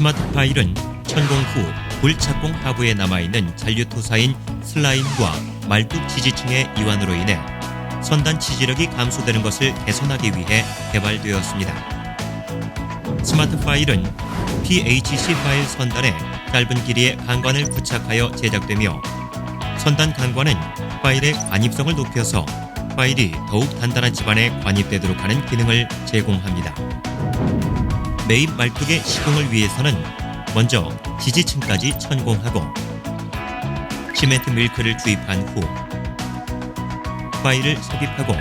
스마트 파일은 천공 후 불착공 하부에 남아있는 잔류토사인 슬라임과 말뚝 지지층의 이완으로 인해 선단 지지력이 감소되는 것을 개선하기 위해 개발되었습니다. 스마트 파일은 PHC 파일 선단에 짧은 길이의 강관을 부착하여 제작되며 선단 강관은 파일의 관입성을 높여서 파일이 더욱 단단한 집안에 관입되도록 하는 기능을 제공합니다. 매입 말뚝의 시공을 위해서는 먼저 지지층까지 천공하고 시멘트 밀크를 주입한 후 파일을 삽입하고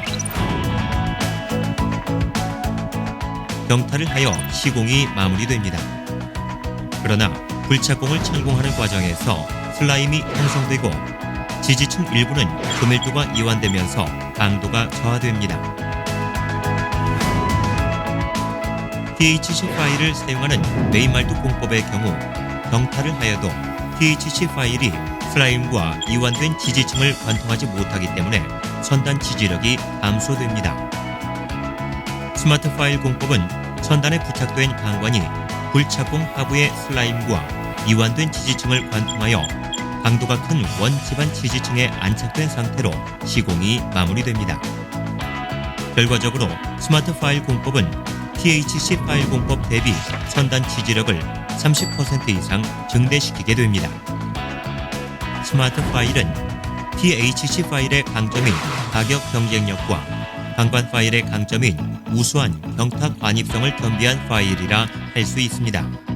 경타를 하여 시공이 마무리됩니다. 그러나 불착공을 천공하는 과정에서 슬라임이 형성되고 지지층 일부는 조밀도가 이완되면서 강도가 저하됩니다. THC 파일을 사용하는 메인말뚝 공법의 경우 경타를 하여도 THC 파일이 슬라임과 이완된 지지층을 관통하지 못하기 때문에 선단 지지력이 감소됩니다. 스마트 파일 공법은 선단에 부착된 강관이 불착공 하부의 슬라임과 이완된 지지층을 관통하여 강도가 큰원 집안 지지층에 안착된 상태로 시공이 마무리됩니다. 결과적으로 스마트 파일 공법은 THC 파일 공법 대비 선단 지지력을 30% 이상 증대시키게 됩니다. 스마트 파일은 THC 파일의 강점인 가격 경쟁력과 강관 파일의 강점인 우수한 경타 관입성을 겸비한 파일이라 할 수 있습니다.